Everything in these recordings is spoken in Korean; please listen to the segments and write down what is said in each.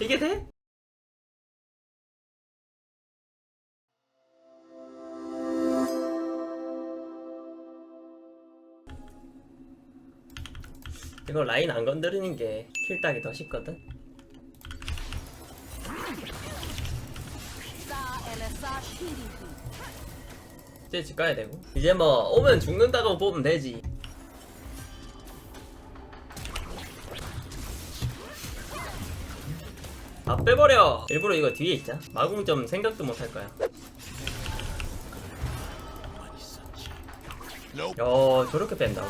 이게 돼? 이거 라인 안 건드리는 게 킬 따기 더 쉽거든? 이제 집 가야 되고 이제 뭐 오면 죽는다고 보면 되지 아 빼버려. 일부러 이거 뒤에 있자. 마궁점 생각도 못할 거야 야 저렇게 뺀다고?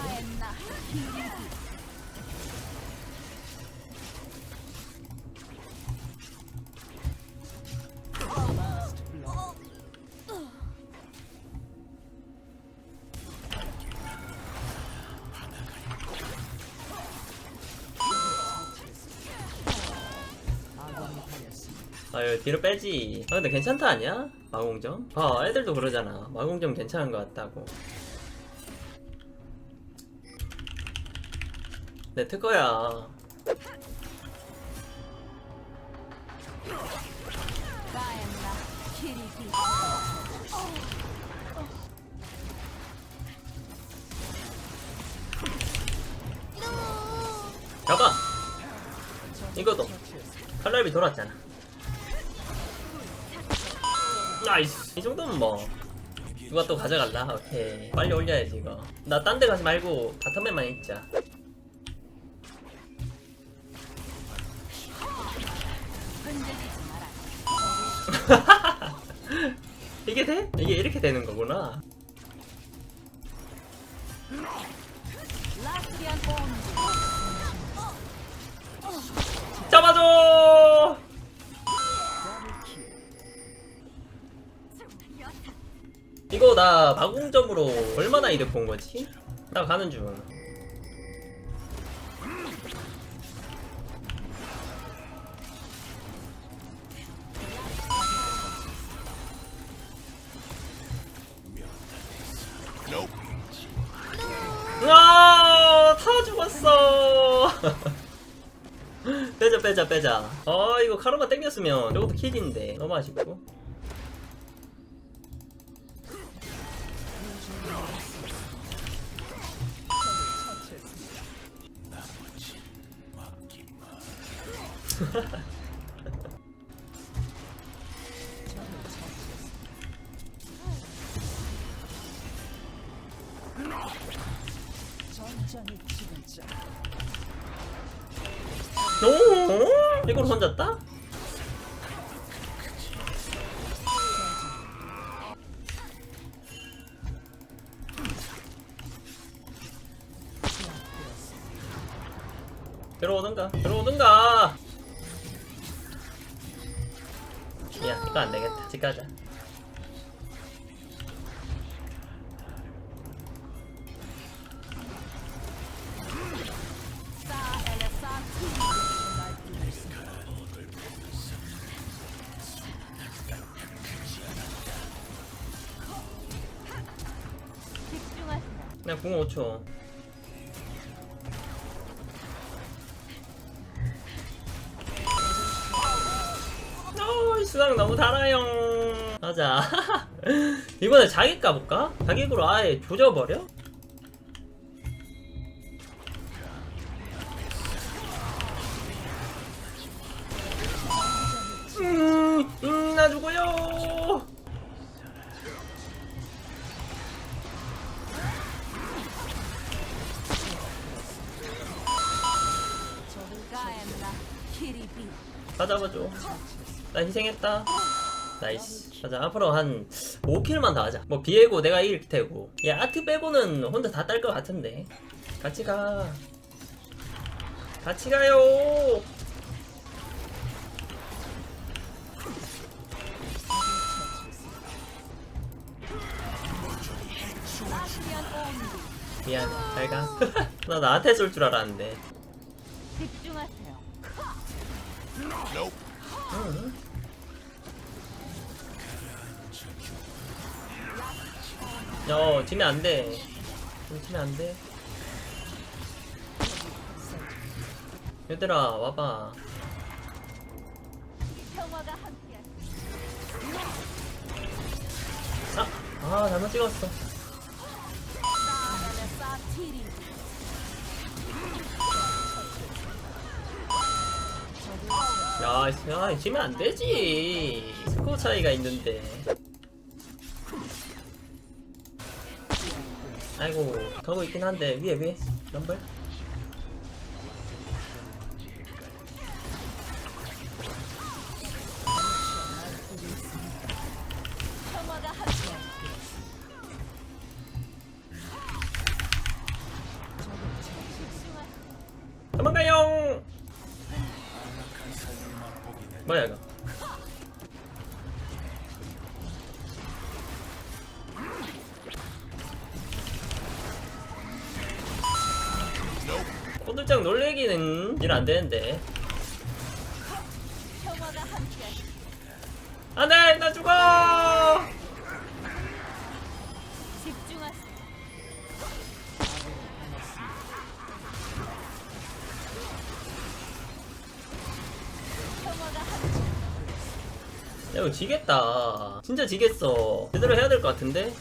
아유 뒤로 빼지. 아 근데 괜찮다 아니야? 마공점? 아 애들도 그러잖아. 마공점 괜찮은 것 같다고. 내 특허야. 가봐. 이거도 칼날비 돌았잖아 나이스 이 정도면 뭐. 누가 또 가져갈라? 오케이. 빨리 올려야지 이거. 나 딴 데 가지 말고 바텀에만 있자. 이게 돼? 이게 이렇게 되는 거구나. 잡아줘 나 마공점으로 얼마나 이득 본 거지? 나 가는 중. 아, 다 죽었어. 빼자, 빼자, 빼자. 아, 이거 카르마 땡겼으면 저것도 킬인데. 너무 아쉽고. 오, 이걸 혼졌다? 들어오든가, 들어오든가. 이거 안 되겠다. 집 가자. 그냥 궁 5초. 수당 너무 달아요. 맞아. 이번에 자기 까볼까? 자기으로 아예 조져버려? 음, 음, 나 죽어요. 다 잡아줘. 나 희생했다. 나이스. 가자. 앞으로 한 5킬만 더 하자. 뭐 비에고 내가 이길 테고. 야 아트 빼고는 혼자 다 딸 것 같은데. 같이 가. 같이 가요. 미안해. 잘 가. 나 나한테 쏠 줄 알았는데. 응. 야, 지면 안 돼. 우리 지면 안 돼. 얘들아 와봐 아, 아 잘못 찍었어 야, 야 지면 안 되지. 스코어 차이가 있는데. 아이고 가고 있긴 한데 위에 위에. 럼블 도망가요 뭐야 이거 코들짝 놀래기는 일 안 되는데. 평화가 함께할 안돼! 나 죽어 이거 지겠다. 진짜 지겠어. 제대로 해야 될 것 같은데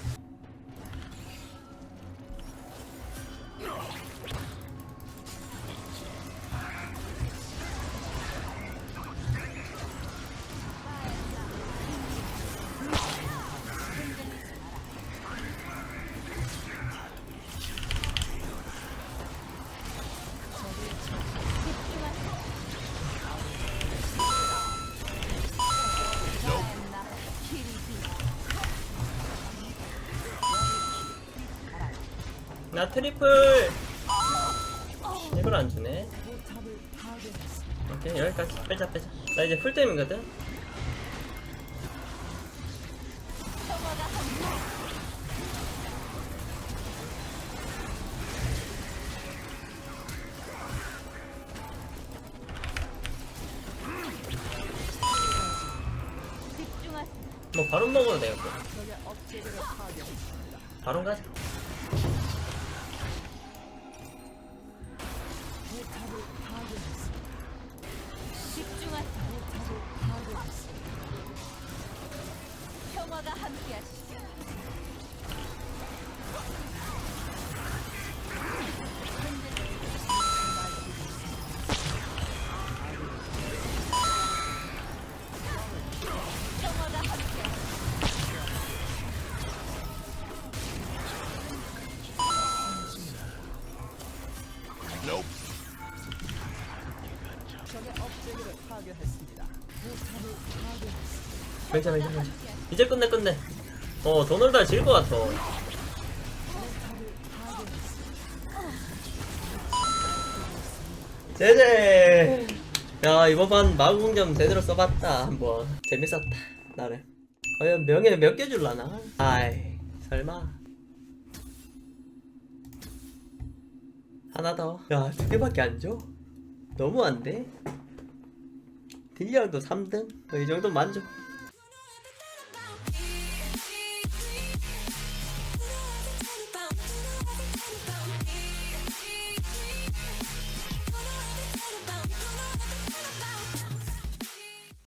나 트리플. 이걸 안 주네. 오케이 여기까지. 빼자 빼자. 나 이제 풀템이거든. 뭐 바로 먹어도 되겠고. 바로 가자 괜찮아 괜찮아. 이제 끝내 끝내. 어 도널달 질것 같아. 제제 야 이번 판 마구 공점 제대로 써봤다 한번. 재밌었다 나름. 과연 명예 몇 개 줄라나? 아이 설마 하나 더 야 두 개밖에 안 줘? 너무 안돼? 딜량도 3등? 이 정도 만족